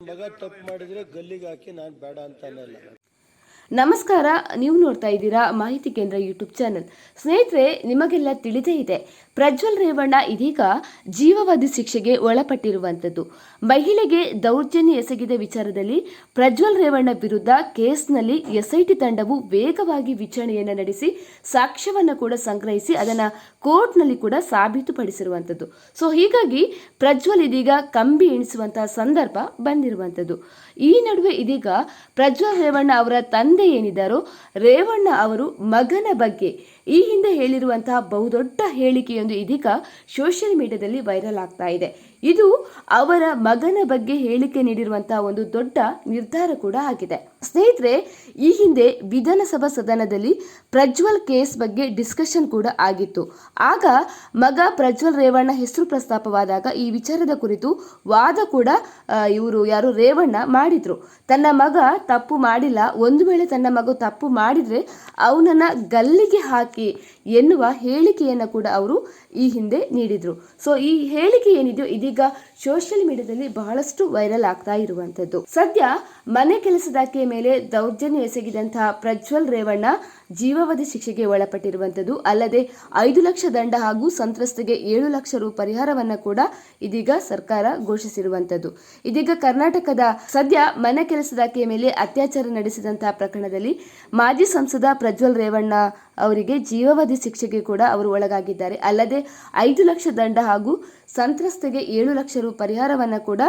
ಮಗ ತಪ್ಪು ಮಾಡಿದ್ರೆ ಗಲ್ಲಿಗೆ ಹಾಕಿ ನಾನು ಬೇಡ ಅಂತ ಅನ್ನಲ್ಲ ನಮಸ್ಕಾರ, ನೀವು ನೋಡ್ತಾ ಇದ್ದೀರಾ ಮಾಹಿತಿ ಕೇಂದ್ರ ಯೂಟ್ಯೂಬ್ ಚಾನೆಲ್. ಸ್ನೇಹಿತರೆ, ನಿಮಗೆಲ್ಲ ತಿಳಿದೇ ಇದೆ, ಪ್ರಜ್ವಲ್ ರೇವಣ್ಣ ಇದೀಗ ಜೀವಾವಧಿ ಶಿಕ್ಷೆಗೆ ಒಳಪಟ್ಟಿರುವಂಥದ್ದು. ಮಹಿಳೆಗೆ ದೌರ್ಜನ್ಯ ಎಸಗಿದ ವಿಚಾರದಲ್ಲಿ ಪ್ರಜ್ವಲ್ ರೇವಣ್ಣ ವಿರುದ್ಧ ಕೇಸ್ನಲ್ಲಿ ಎಸ್ಐಟಿ ತಂಡವು ವೇಗವಾಗಿ ವಿಚಾರಣೆಯನ್ನು ನಡೆಸಿ, ಸಾಕ್ಷ್ಯವನ್ನು ಕೂಡ ಸಂಗ್ರಹಿಸಿ ಅದನ್ನು ಕೋರ್ಟ್ನಲ್ಲಿ ಕೂಡ ಸಾಬೀತುಪಡಿಸಿರುವಂಥದ್ದು. ಸೊ, ಹೀಗಾಗಿ ಪ್ರಜ್ವಲ್ ಇದೀಗ ಕಂಬಿ ಎಣಿಸುವಂತಹ ಸಂದರ್ಭ ಬಂದಿರುವಂಥದ್ದು. ಈ ನಡುವೆ ಇದೀಗ ಪ್ರಜ್ವಲ್ ರೇವಣ್ಣ ಅವರ ತಂದೆ ಏನಿದ್ದಾರೋ ರೇವಣ್ಣ ಅವರು ಮಗನ ಬಗ್ಗೆ ಈ ಹಿಂದೆ ಹೇಳಿರುವಂತಹ ಬಹುದೊಡ್ಡ ಹೇಳಿಕೆಯೊಂದು ಇದೀಗ ಸೋಷಿಯಲ್ ಮೀಡಿಯಾದಲ್ಲಿ ವೈರಲ್ ಆಗ್ತಾ ಇದೆ. ಇದು ಅವರ ಮಗನ ಬಗ್ಗೆ ಹೇಳಿಕೆ ನೀಡಿರುವಂತಹ ಒಂದು ದೊಡ್ಡ ನಿರ್ಧಾರ ಕೂಡ ಆಗಿದೆ. ಸ್ನೇಹಿತರೆ, ಈ ಹಿಂದೆ ವಿಧಾನಸಭಾ ಸದನದಲ್ಲಿ ಪ್ರಜ್ವಲ್ ಕೇಸ್ ಬಗ್ಗೆ ಡಿಸ್ಕಷನ್ ಕೂಡ ಆಗಿತ್ತು. ಆಗ ಮಗ ಪ್ರಜ್ವಲ್ ರೇವಣ್ಣ ಹೆಸರು ಪ್ರಸ್ತಾಪವಾದಾಗ ಈ ವಿಚಾರದ ಕುರಿತು ವಾದ ಕೂಡ ಇವರು ಯಾರು ರೇವಣ್ಣ ಮಾಡಿದ್ರು. ತನ್ನ ಮಗ ತಪ್ಪು ಮಾಡಿಲ್ಲ. ಒಂದು ವೇಳೆ ತನ್ನ ಮಗು ತಪ್ಪು ಮಾಡಿದ್ರೆ ಅವನನ್ನ ಗಲ್ಲಿಗೆ ಹಾಕಿ ಎನ್ನುವ ಹೇಳಿಕೆಯನ್ನು ಕೂಡ ಅವರು ಈ ಹಿಂದೆ ನೀಡಿದರು. ಸೊ ಈ ಹೇಳಿಕೆ ಏನಿದೆಯೋ ಇದೀಗ ಸೋಷಿಯಲ್ ಮೀಡಿಯಾದಲ್ಲಿ ಬಹಳಷ್ಟು ವೈರಲ್ ಆಗ್ತಾ ಇರುವಂತದ್ದು ಸದ್ಯ ಮನೆ ಕೆಲಸದಾಕೆಯ ಮೇಲೆ ದೌರ್ಜನ್ಯ ಎಸಗಿದಂತಹ ಪ್ರಜ್ವಲ್ ರೇವಣ್ಣ ಜೀವಾವಧಿ ಶಿಕ್ಷೆಗೆ ಒಳಪಟ್ಟಿರುವಂಥದ್ದು. ಅಲ್ಲದೆ ಐದು ಲಕ್ಷ ದಂಡ ಹಾಗೂ ಸಂತ್ರಸ್ತೆಗೆ ಏಳು ಲಕ್ಷ ರು ಪರಿಹಾರವನ್ನು ಕೂಡ ಇದೀಗ ಸರ್ಕಾರ ಘೋಷಿಸಿರುವಂಥದ್ದು. ಇದೀಗ ಕರ್ನಾಟಕದ ಸದ್ಯ ಮನೆ ಕೆಲಸದಾಕೆಯ ಮೇಲೆ ಅತ್ಯಾಚಾರ ನಡೆಸಿದಂತಹ ಪ್ರಕರಣದಲ್ಲಿ ಮಾಜಿ ಸಂಸದ ಪ್ರಜ್ವಲ್ ರೇವಣ್ಣ ಅವರಿಗೆ ಜೀವಾವಧಿ ಶಿಕ್ಷೆಗೆ ಕೂಡ ಅವರು ಒಳಗಾಗಿದ್ದಾರೆ. ಅಲ್ಲದೆ ಐದು ಲಕ್ಷ ದಂಡ ಹಾಗೂ ಸಂತ್ರಸ್ತೆಗೆ ಏಳು ಲಕ್ಷ ರು ಪರಿಹಾರವನ್ನು ಕೂಡ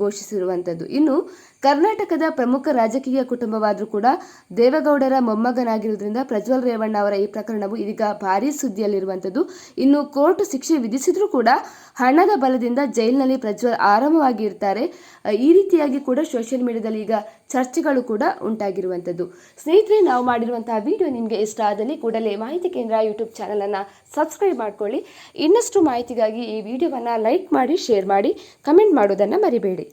ಘೋಷಿಸಿರುವಂಥದ್ದು. ಇನ್ನು ಕರ್ನಾಟಕದ ಪ್ರಮುಖ ರಾಜಕೀಯ ಕುಟುಂಬವಾದರೂ ಕೂಡ ದೇವೇಗೌಡರ ಮೊಮ್ಮಗನಾಗಿರುವುದರಿಂದ ಪ್ರಜ್ವಲ್ ರೇವಣ್ಣ ಅವರ ಈ ಪ್ರಕರಣವು ಇದೀಗ ಭಾರೀ ಸುದ್ದಿಯಲ್ಲಿರುವಂಥದ್ದು. ಇನ್ನು ಕೋರ್ಟ್ ಶಿಕ್ಷೆ ವಿಧಿಸಿದ್ರೂ ಕೂಡ ಹಣದ ಬಲದಿಂದ ಜೈಲಿನಲ್ಲಿ ಪ್ರಜ್ವಲ್ ಆರಾಮವಾಗಿ ಇರ್ತಾರೆ ಈ ರೀತಿಯಾಗಿ ಕೂಡ ಸೋಷಿಯಲ್ ಮೀಡಿಯಾದಲ್ಲಿ ಈಗ ಚರ್ಚೆಗಳು ಕೂಡ ಉಂಟಾಗಿರುವಂಥದ್ದು. ಸ್ನೇಹಿತರೆ, ನಾವು ಮಾಡಿರುವಂತಹ ವಿಡಿಯೋ ನಿಮಗೆ ಇಷ್ಟ ಆದಲ್ಲಿ ಕೂಡಲೇ ಮಾಹಿತಿ ಕೇಂದ್ರ ಯೂಟ್ಯೂಬ್ ಚಾನಲನ್ನು ಸಬ್ಸ್ಕ್ರೈಬ್ ಮಾಡ್ಕೊಳ್ಳಿ. ಇನ್ನಷ್ಟು ಮಾಹಿತಿಗಾಗಿ ಈ ವಿಡಿಯೋವನ್ನು ಲೈಕ್ ಮಾಡಿ, ಶೇರ್ ಮಾಡಿ, ಕಮೆಂಟ್ ಮಾಡೋದನ್ನು ಮರಿಬೇಡಿ.